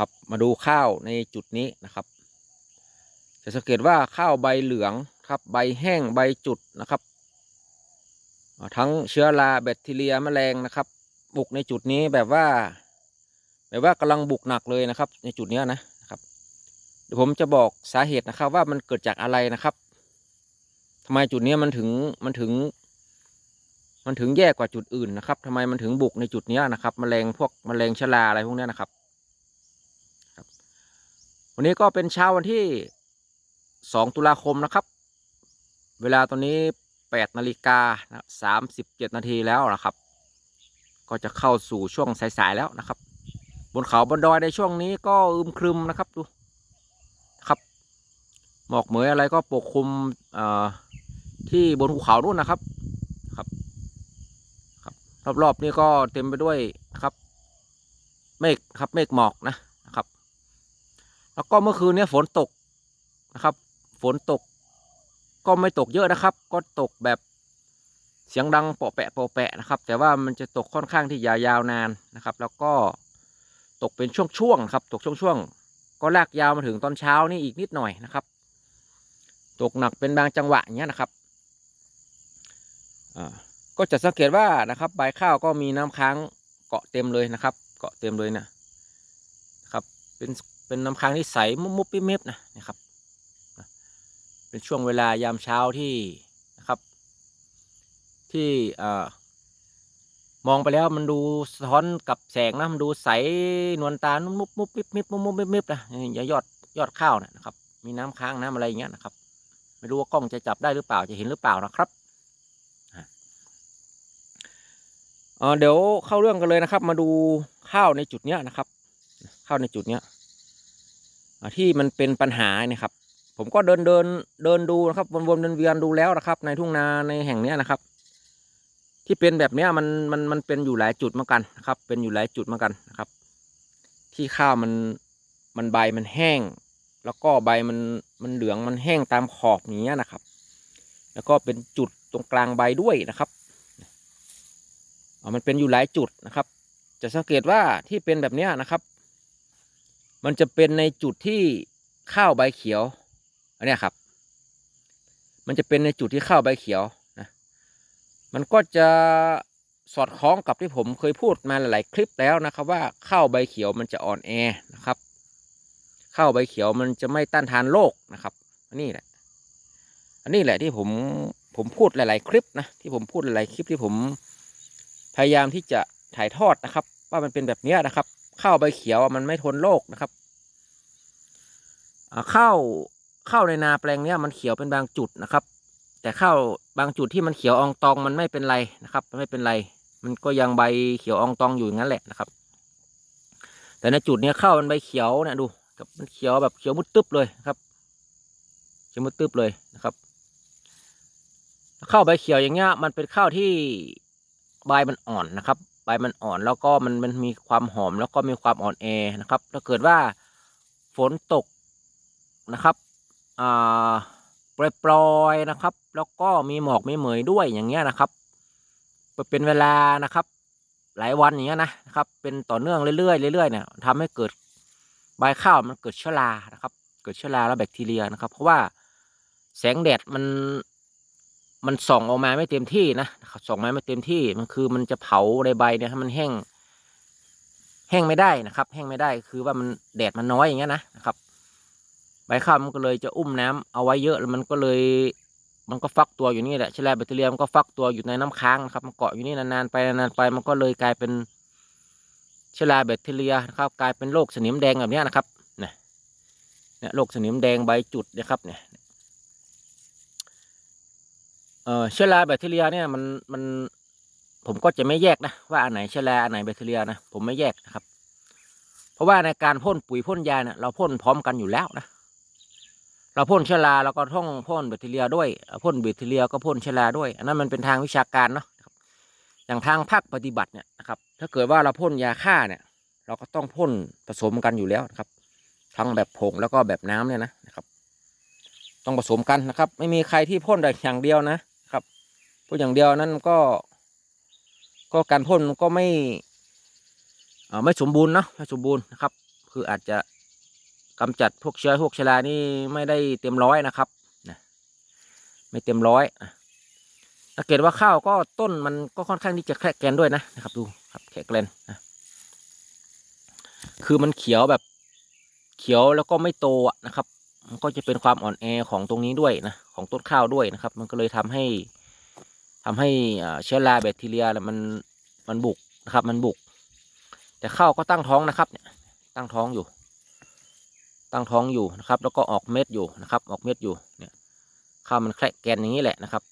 ครับมาดูข้าวในจุดนี้นะครับ จะสังเกตว่าข้าวใบเหลืองครับใบแห้งใบจุดนะครับ ทั้งเชื้อราแบคทีเรียแมลงนะครับ บุกในจุดนี้แบบว่า แบบว่ากำลังบุกหนักเลยนะครับ ในจุดนี้นะครับเดี๋ยวผมจะบอกสาเหตุนะครับ ว่ามันเกิดจากอะไรนะครับทำไมจุดนี้มันถึงมันถึง มันถึงแย่กว่าจุดอื่นนะครับทำไมมันถึงบุกในจุดนี้นะครับแมลงพวกแมลงชลาอะไรพวกนี้นะครับ วันนี้ก็เป็นเช้าวันที่สองตุลาคมนะครับ เวลาตอนนี้แปดนาฬิกาสามสิบเจ็ดนาทีแล้วนะครับ ก็จะเข้าสู่ช่วงสายๆแล้วนะครับ บนเขาบนดอยในช่วงนี้ก็อึมครึมนะครับดูครับหมอกเหมยอะไรก็ปกคลุมที่บนภูเขานู่นนะครับครับครับ รอบๆนี่ก็เต็มไปด้วยครับ เมฆครับเมฆหมอกนะ แล้วก็เมื่อคืนเนี้ฝนตกนะครับ ฝนตก ก็ไม่ตกเยอะนะครับ ก็ตกแบบเสียงดังเปาะแปะเปาะแปะนะครับ แต่ว่ามันจะตกค่อนข้างที่ยาวนานนะครับ แล้วก็ตกเป็นช่วงๆครับ ตกช่วงๆก็ลากยาวมาถึงตอนเช้านี่อีกนิดหน่อยนะครับ ตกหนักเป็นบางจังหวะอย่างเงี้ยนะครับก็จะสังเกตว่านะครับใบข้าวก็มีน้ำค้างเกาะเต็มเลยนะครับ เกาะเต็มเลยนะครับ เป็น เป็นน้ำค้างที่ใสมุบมุบปิ๊บมิบนะนะครับ เป็นช่วงเวลายามเช้าที่นะครับ ที่มองไปแล้วมันดูสะท้อนกับแสงนะมันดูใสนวลตามุบมุบมิบมิบมุบมุบมิบมิบนะอย่ายอดยอดข้าวนะครับ มีน้ำค้างน้ำอะไรอย่างเงี้ยนะครับ ไม่รู้ว่ากล้องจะจับได้หรือเปล่าจะเห็นหรือเปล่านะครับเดี๋ยวเข้าเรื่องกันเลยนะครับ มาดูข้าวในจุดเนี้ยนะครับ ข้าวในจุดเนี้ย ที่มันเป็นปัญหาเนี่ยครับ ผมก็เดินเดินเดินดูนะครับวนๆเดินเวียนดูแล้วนะครับ ในทุ่งนาในแห่งเนี้ยนะครับ ที่เป็นแบบเนี้ยมันมันมันเป็นอยู่หลายจุดเหมือนกันนะครับ เป็นอยู่หลายจุดเหมือนกันนะครับ ที่ข้าวมันมันใบมันแห้ง แล้วก็ใบมันมันเหลืองมันแห้งตามขอบอย่างเงี้ยนะครับ แล้วก็เป็นจุดตรงกลางใบด้วยนะครับมันเป็นอยู่หลายจุดนะครับ จะสังเกตว่าที่เป็นแบบเนี้ยนะครับ มันจะเป็นในจุดที่ข้าวใบเขียว อันนี้ครับ มันจะเป็นในจุดที่ข้าวใบเขียวนะ มันก็จะสอดคล้องกับที่ผมเคยพูดมาหลาย ๆ คลิปแล้วนะครับ ว่าข้าวใบเขียวมันจะอ่อนแอนะครับ ข้าวใบเขียวมันจะไม่ต้านทานโรคนะครับ อันนี้แหละ อันนี้แหละที่ผมผมพูดหลาย ๆ คลิปนะที่ผมพูดหลาย ๆ คลิปที่ผมพยายามที่จะถ่ายทอดนะครับ ว่ามันเป็นแบบนี้นะครับ ข้าวใบเขียวมันไม่ทนโรคนะครับอ่าข้าวข้าวในนาแปลงเนี้ยมันเขียวเป็นบางจุดนะครับ แต่ข้าวบางจุดที่มันเขียวอองตองมันไม่เป็นไรนะครับไม่เป็นไร มันก็ยังใบเขียวอองตองอยู่อย่างนั้นแหละนะครับ แต่ในจุดเนี้ยข้าวมันใบเขียวเนี่ยดูกับมันเขียวแบบเขียวมุดตึ๊บเลยนะครับเขียวมุดตึ๊บเลยนะครับข้าวใบเขียวอย่างเงี้ยมันเป็นข้าวที่ใบมันอ่อนนะครับ มันอ่อนแล้วก็มันมันมีความหอมแล้วก็มีความอ่อนแอนะครับ ถ้าเกิดว่าฝนตกนะครับอ่าปล่อยๆนะครับ แล้วก็มีหมอกมีเหมยด้วยอย่างเงี้ยนะครับเป็นเวลานะครับ หลายวันอย่างเงี้ยนะนะครับ เป็นต่อเนื่องเรื่อยๆเรื่อยๆเนี่ยทำให้เกิดใบข้าวมันเกิดเชื้อรานะครับ เกิดเชื้อราและแบคทีเรียนะครับ เพราะว่าแสงแดดมัน มันส่องออกมาไม่เต็มที่นะส่องมาไม่เต็มที่มันคือมันจะเผาในใบเนี่ยให้มันแห้ง แห้งไม่ได้นะครับ แห้งไม่ได้คือว่ามันแดดมันน้อยอย่างเงี้ยนะนะครับ ใบข้าวมันก็เลยจะอุ้มน้ำเอาไว้เยอะแล้วมันก็เลยมันก็ฟักตัวอยู่นี่แหละแฉลบแบคทีเรียมันก็ฟักตัวอยู่ในน้ำค้างนะครับ มันเกาะอยู่นี่นานๆไปนานๆไป มันก็เลยกลายเป็นเชื้อราแบคทีเรียนะครับ กลายเป็นโรคสนิมแดงแบบนี้นะครับเนี่ยเนี่ยโรคสนิมแดงใบจุดนะครับเนี่ย เชื้อราแบคทีเรียเนี่ยมันมันผมก็จะไม่แยกนะว่าอันไหนเชื้อราอันไหนแบคทีเรียนะผมไม่แยกนะครับ เพราะว่าในการพ่นปุ๋ยพ่นยาเนี่ยเราพ่นพร้อมกันอยู่แล้วนะเราพ่นเชื้อราเราก็ท่องพ่นแบคทีเรียด้วยพ่นแบคทีเรียก็พ่นเชื้อราด้วย อันนั้นมันเป็นทางวิชาการเนาะอย่างทางภาคปฏิบัติเนี่ยนะครับ ถ้าเกิดว่าเราพ่นยาฆ่าเนี่ย เราก็ต้องพ่นผสมกันอยู่แล้วนะครับ ทั้งแบบผงแล้วก็แบบน้ำเนี่ยนะนะครับ ต้องผสมกันนะครับ ไม่มีใครที่พ่นแต่อย่างเดียวนะ พ่นอย่างเดียวนั้นก็ ก็การพ่นก็ไม่ไม่สมบูรณ์เนาะไม่สมบูรณ์นะครับ คืออาจจะกำจัดพวกเชื้อพวกเชรานี่ไม่ได้เต็มร้อยนะครับนะไม่เต็มร้อยสังเกตว่าข้าวก็ต้นมันก็ค่อนข้างที่จะแคระแกนด้วยนะนะครับ ดูครับแคระแกนนะคือมันเขียวแบบเขียวแล้วก็ไม่โตนะครับ มันก็จะเป็นความอ่อนแอของตรงนี้ด้วยนะของต้นข้าวด้วยนะครับ มันก็เลยทำให้ ทำให้เชื้อราแบคทีเรียน่ะมันมันบุกนะครับ มันบุก แต่ข้าวก็ตั้งท้องนะครับเนี่ยตั้งท้องอยู่ ตั้งท้องอยู่นะครับ แล้วก็ออกเม็ดอยู่นะครับ ออกเม็ดอยู่เนี่ยข้าวมันแคระแกนอย่างนี้แหละนะครับ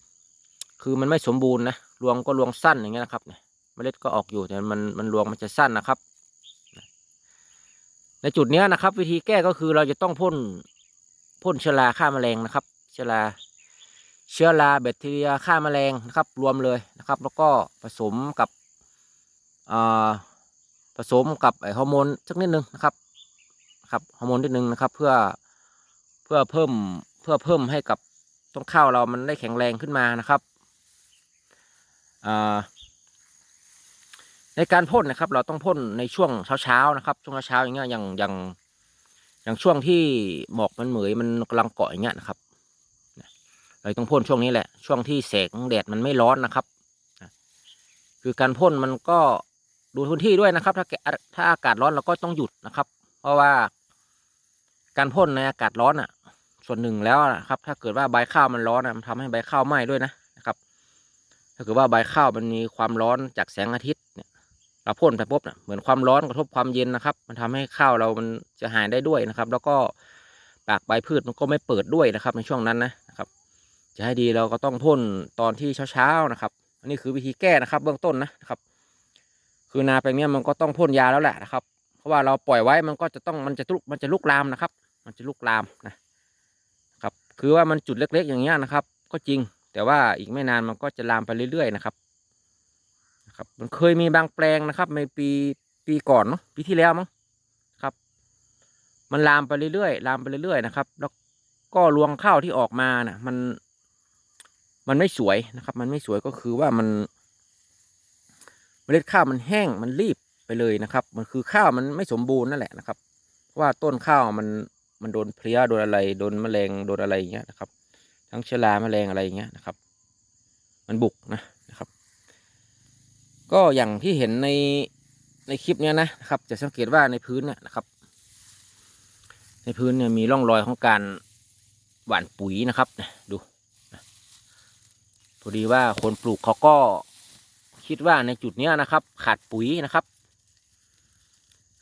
คือมันไม่สมบูรณ์นะรวงก็รวงสั้นอย่างเงี้ยนะครับเนี่ยเมล็ดก็ออกอยู่แต่มันมันรวงมันจะสั้นนะครับ ในจุดเนี้ยนะครับ วิธีแก้ก็คือเราจะต้องพ่นพ่นเชื้อราฆ่าแมลงนะครับ เชื้อรา เชื้อราแบคทีเรียฆ่าแมลงนะครับ รวมเลยนะครับ แล้วก็ผสมกับผสมกับไอฮอร์โมนสักนิดนึงนะครับครับฮอร์โมนนิดนึงนะครับ เพื่อเพื่อเพิ่มเพื่อเพิ่มให้กับต้นข้าวเรามันได้แข็งแรงขึ้นมานะครับในการพ่นนะครับ เราต้องพ่นในช่วงเช้าๆนะครับ ช่วงเช้าอย่างเงี้ยอย่างอย่างอย่างช่วงที่หมอกมันเหมยมันกำลังเกาะอย่างเงี้ยนะครับ เราต้องพ่นช่วงนี้แหละ ช่วงที่แสงแดดมันไม่ร้อนนะครับ คือการพ่นมันก็ดูพื้นที่ด้วยนะครับ ถ้าถ้าอากาศร้อนเราก็ต้องหยุดนะครับ เพราะว่าการพ่นในอากาศร้อนอะ ส่วนหนึ่งแล้วนะครับ ถ้าเกิดว่าใบข้าวมันร้อนอะมันทำให้ใบข้าวไหม้ด้วยนะนะครับ ถ้าเกิดว่าใบข้าวมันมีความร้อนจากแสงอาทิตย์เนี่ยเราพ่นไปปุ๊บเนี่ยเหมือนความร้อนกระทบความเย็นนะครับ มันทำให้ข้าวเรามันจะหายได้ด้วยนะครับ แล้วก็ปากใบพืชมันก็ไม่เปิดด้วยนะครับ ในช่วงนั้นนะ จะให้ดีเราก็ต้องพ่นตอนที่เช้าๆนะครับ อันนี้คือวิธีแก้นะครับ เบื้องต้นนะครับ คือนาแปลงนี้มันก็ต้องพ่นยาแล้วแหละนะครับ เพราะว่าเราปล่อยไว้มันก็จะต้องมันจะลุกมันจะลุกลามนะครับ มันจะลุกลามนะครับ คือว่ามันจุดเล็ก ๆ อย่างเงี้ยนะครับ ก็จริง แต่ว่าอีกไม่นานมันก็จะลามไปเรื่อยๆนะครับนะครับ มันเคยมีบางแปลงนะครับ ในปีปีก่อนเนาะปีที่แล้วมั้งครับ มันลามไปเรื่อยๆลามไปเรื่อยๆนะครับ แล้วก็รวงข้าวที่ออกมาน่ะ มัน มันไม่สวยนะครับ มันไม่สวยก็คือว่ามันเมล็ดข้าวมันแห้งมันรีบไปเลยนะครับ มันคือข้าวมันไม่สมบูรณ์นั่นแหละนะครับ เพราะว่าต้นข้าวมันมันโดนเพลี้ยโดนอะไรโดนแมลงโดนอะไรอย่างเงี้ยนะครับ ทั้งเชื้อราแมลงอะไรอย่างเงี้ยนะครับ มันบุกนะนะครับ ก็อย่างที่เห็นในในคลิปเนี้ยนะนะครับ จะสังเกตว่าในพื้นเนี่ยนะครับ ในพื้นเนี่ยมีร่องรอยของการหว่านปุ๋ยนะครับดู อดีว่าคนปลูกเขาก็คิดว่าในจุดเนี้ยนะครับ ขาดปุ๋ยนะครับ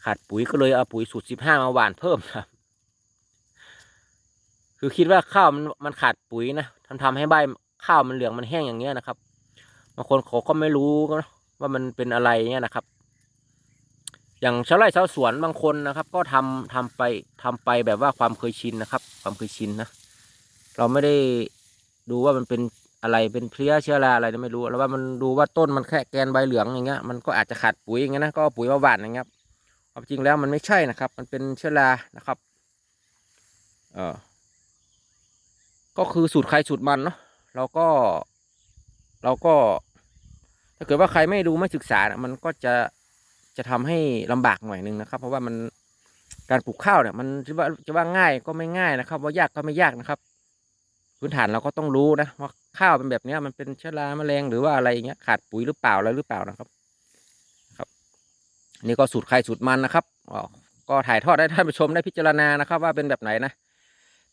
ขาดปุ๋ยก็เลยเอาปุ๋ยสูตรสิบห้ามาหว่านเพิ่มครับ คือคิดว่าข้าวมันมันขาดปุ๋ยนะทำทำให้ใบข้าวมันเหลืองมันแห้งอย่างเงี้ยนะครับบางคนเขาก็ไม่รู้นะว่ามันเป็นอะไรเนี่ยนะครับ อย่างชาวไร่ชาวสวนบางคนนะครับ ก็ทำทำไปทำไปแบบว่าความเคยชินนะครับ ความเคยชินนะเราไม่ได้ดูว่ามันเป็น อะไรเป็นเพลี้ยเชื้อราอะไรไม่รู้ แล้วว่ามันดูว่าต้นมันแค่แกนใบเหลืองอย่างเงี้ยมันก็อาจจะขาดปุ๋ยอย่างเงี้ยนะก็ปุ๋ยมาหว่านอย่างเงี้ยความจริงแล้วมันไม่ใช่นะครับ มันเป็นเชื้อรานะครับเออก็คือสูตรใครสูตรมันเนาะเราก็เราก็ ถ้าเกิดว่าใครไม่ดูไม่ศึกษานะมันก็จะจะทำให้ลำบากหน่อยนึงนะครับ เพราะว่ามันการปลูกข้าวเนี่ยมันจะว่าจะว่าง่ายก็ไม่ง่ายนะครับ ว่ายากก็ไม่ยากนะครับ พื้นฐานเราก็ต้องรู้นะว่า ข้าวเป็นแบบนี้มันเป็นเชื้อราแมลงหรือว่าอะไรอย่างเงี้ยขาดปุ๋ยหรือเปล่าอะไรหรือเปล่านะครับครับนี่ก็สูตรใครสูตรมันนะครับอ๋อก็ถ่ายทอดให้ท่านผู้ชมได้พิจารณานะครับ ว่าเป็นแบบไหนนะ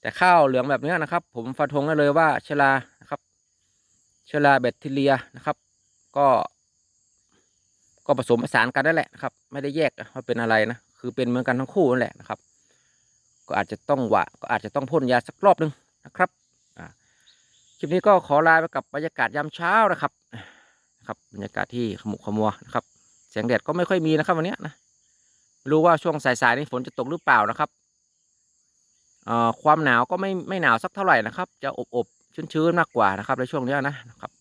แต่ข้าวเหลืองแบบนี้นะครับ ผมฟันธงได้เลยว่าเชื้อรานะครับ เชื้อราแบคทีเรียนะครับ ก็ก็ผสมผสานกันนั่นแหละนะครับ ไม่ได้แยกว่าเป็นอะไรนะ คือเป็นเหมือนกันทั้งคู่นั่นแหละนะครับ ก็อาจจะต้องหวะก็อาจจะต้องพ่นยาสักรอบนึงนะครับ ลิปนี้ก็ขอลาไปกับบรรยากาศยามเช้านะครับนะครับบรรยากาศที่ขมุกขมัวนะครับแสงแดดก็ไม่ค่อยมีนะครับวันนี้นะไม่รู้ว่าช่วงสายๆนี้ฝนจะตกหรือเปล่านะครับเอ่อความหนาวก็ไม่ไม่หนาวสักเท่าไหร่นะครับ จะอบๆชื้นๆมากกว่านะครับในช่วงนี้นะนะครับ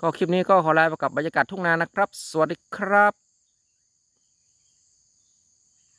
ก็คลิปนี้ก็ขอลาไปกับบรรยากาศทุ่งนานะครับ สวัสดีครับ